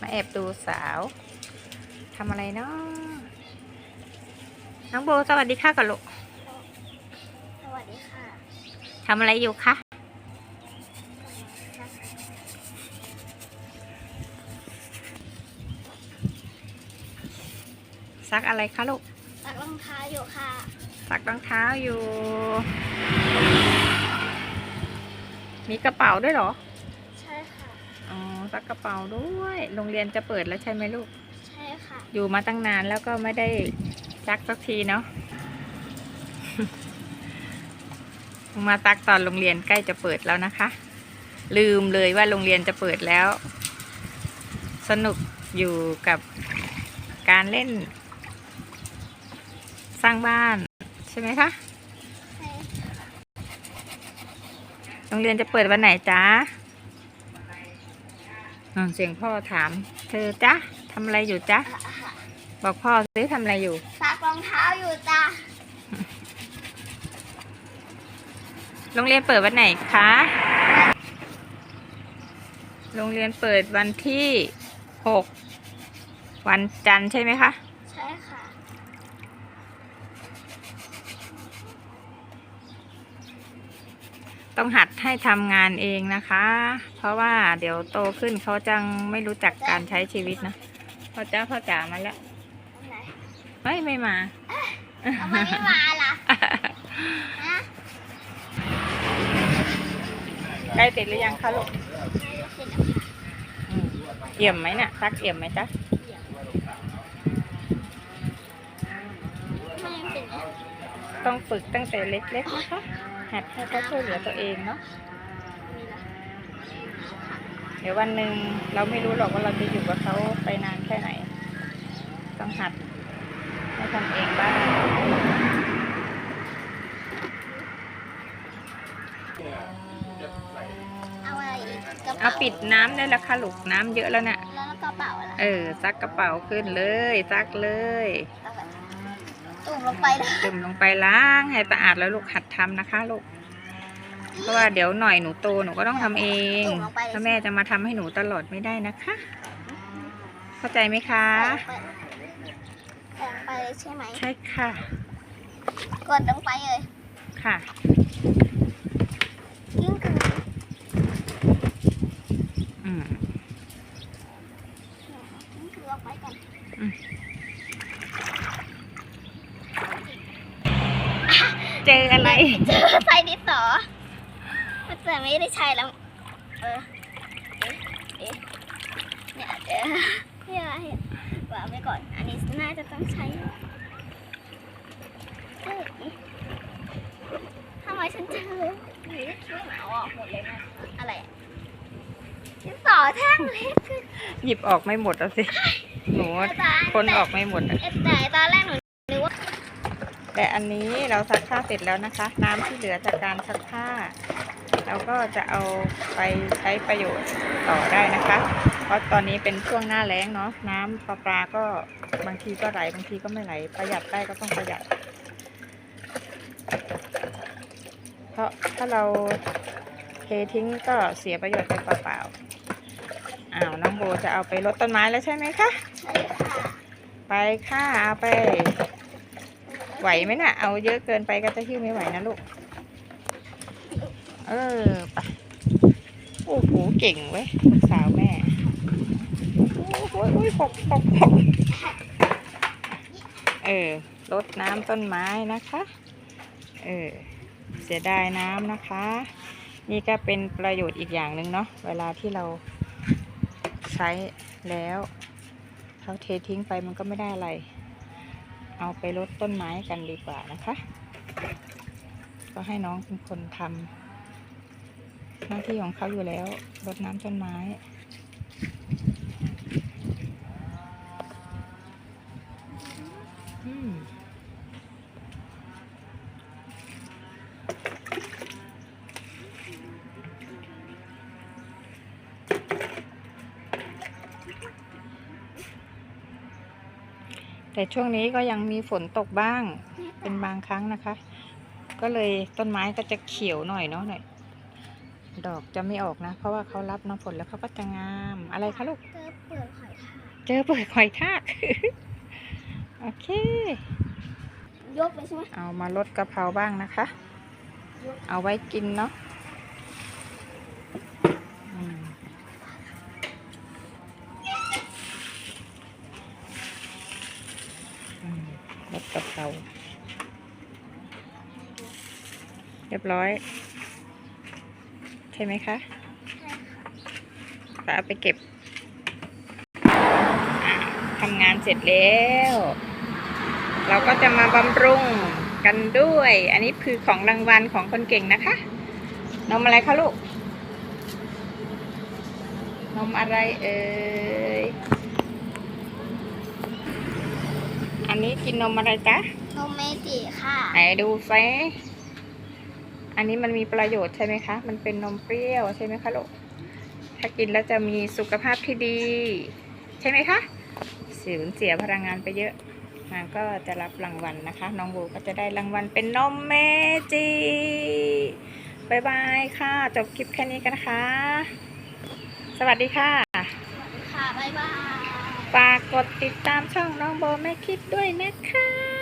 มาแอบดูสาวทำอะไรเนาะน้องโบสวัสดีค่ะก่อนลูกสวัสดีค่ะทำอะไรอยู่คะซักอะไรคะลูกตักรองเท้าอยู่ค่ะซักรองเท้าอยู่ มีกระเป๋าด้วยเหรอใช่ค่ะอ๋อ ซักกระเป๋าด้วย โรงเรียนจะเปิดแล้วใช่ไหมลูก ใช่ค่ะ อยู่มาตั้งนานแล้วก็ไม่ได้ซักสักทีเนาะมาซักตอนโรงเรียนใกล้จะเปิดแล้วนะคะ ลืมเลยว่าโรงเรียนจะเปิดแล้ว สนุกอยู่กับการเล่น สร้างบ้านใช่ไหมคะใช่โรงเรียนจะเปิดวันไหนจ๊ะ อ่าเสียงพ่อถาม เธอจ๊ะทำอะไรอยู่จ๊ะอะค่ะบอกพ่อซิทำอะไรอยู่ซักรองเท้าอยู่จ้ะโรงเรียนเปิดวันไหนคะโรงเรียนเปิดวันที่หกวันจันทร์ใช่ไหมคะ ใช่ค่ะ ต้องหัดให้ทำงานเองนะคะ เพราะว่าเดี๋ยวโตขึ้นเขาจังไม่รู้จักการใช้ชีวิตนะพ่อจ้าพ่อจ๋ามาแล้วอันไหนเฮ้ยไม่มาทำไมไม่มาล่ะฮะใกล้เสร็จหรือยังคะลูกไม่ได้เสร็จแล้วค่ะอืมเอี่ยมไหมเนี่ยซักเอี่ยมไหมจ๊ะไม่เป็นไรต้องฝึกตั้งแต่เล็กๆนะคะ หัดให้เขาช่วยเหลือตัวเองเนาะมีละเดี๋ยววันหนึ่งเราไม่รู้หรอกว่าเราจะอยู่กับเขาไปนานแค่ไหน ต้องหัดให้ทำเองบ้างเอาอะไรอีกกระเอาเป๋าปิดน้ำได้แล้วค่ะลูกน้ำเยอะแล้วเนี่ยแล้วกระเป๋าอะไร เออซักกระเป๋าขึ้นเลยซักเลยเอาแบบตุ่ม ลงไปเลยจุ่มลงไปล้างให้สะอาดแล้วลูกหัดทำนะคะลูกเพราะว่าเดี๋ยวหน่อยหนูโตหนูก็ต้องทำเองตุ่มลงไปเลยถ้าแม่จะมาทำให้หนูตลอดไม่ได้นะคะ เข้าใจไหมคะใส่ลงไปเลยใช่ไหมใช่ค่ะ กดลงไปเลยค่ะกิ้งกืออืมกิ้งกือออกไปก่อน เจออะไร เจอใส่ดินสอมันจะไม่ได้ใช้แล้ว เออเอ๊ะเนี่ยเจอเนี่ยเวางไว้ก่อน อันนี้น่าจะต้องใช้เอ๊ะทำไมฉันเจอหนีคิ้วหนาออกหมดเลยนะอะไรดินสอแท่งเล็กหยิบออกไม่หมดแล้วสิ หนูคนออกไม่หมดอะ แต่ตอนแรกหนู แต่อันนี้เราซักผ้าเสร็จแล้วนะคะ น้ำที่เหลือจากการซักผ้า เราก็จะเอาไปใช้ประโยชน์ต่อได้นะคะ เพราะตอนนี้เป็นช่วงหน้าแล้งเนาะน้ำประปาก็บางทีก็ไหลบางทีก็ไม่ไหล ประหยัดได้ก็ต้องประหยัด เพราะถ้าเราเททิ้งก็เสียประโยชน์ไปเปล่าๆอ้าวน้องโบจะเอาไปรดต้นไม้แล้วใช่ไหมคะใช่ค่ะไปค่ะเอาไป ไหวไหมน่ะ เอาเยอะเกินไปก็จะหิ้วไม่ไหวนะลูก เออไปโอ้โห เก่งเว้ยลูกสาวแม่ โอ้โหโอ้ยหกหกหกเออรดน้ำต้นไม้นะคะ เออ เสียดายน้ำนะคะ นี่ก็เป็นประโยชน์อีกอย่างหนึ่งเนาะ เวลาที่เราใช้แล้วเราเททิ้งไปมันก็ไม่ได้อะไร เอาไปลดต้นไม้กันดีกว่านะคะ ก็ให้น้องเป็นคนทำหน้าที่ของเขาอยู่แล้วรดน้ำต้นไม้ แต่ช่วงนี้ก็ยังมีฝนตกบ้าง เป็นบางครั้งนะคะ ก็เลยต้นไม้ก็จะเขียวหน่อยเนาะหน่อยดอกจะไม่ออกนะ เพราะว่าเขารับน้ำฝนแล้วเขาก็จะงามอะไรคะลูก เจอเปลือกหอยทากเจอเปลือกหอยทากโอเค ยกเลยใช่ไหมเอามาลดกะเพราบ้างนะคะ เอาไว้กินเนาะอืมอืมลดกะเพรา เรียบร้อย ใช่ไหมคะก็เอาไปเก็บอ่าทำงานเสร็จแล้ว เราก็จะมาบำรุงกันด้วย อันนี้คือของรางวัลของคนเก่งนะคะ นมอะไรคะลูก นมอะไรเอ่ย อันนี้กินนมอะไรจ๊ะ นมเมจิค่ะ ไหนดูไฟ อันนี้มันมีประโยชน์ใช่ไหมคะ มันเป็นนมเปรี้ยวใช่ไหมคะลูก ถ้ากินแล้วจะมีสุขภาพที่ดี ใช่ไหมคะสูญเสียพลังงานไปเยอะนางก็จะรับรางวัลนะคะ น้องโบก็จะได้รางวัลเป็นนมเมจิบายบายค่ะ จบคลิปแค่นี้กันนะคะ สวัสดีค่ะ สวัสดีค่ะบ๊ายบาย ฝากกดติดตามช่องน้องโบแม่คิดด้วยนะคะ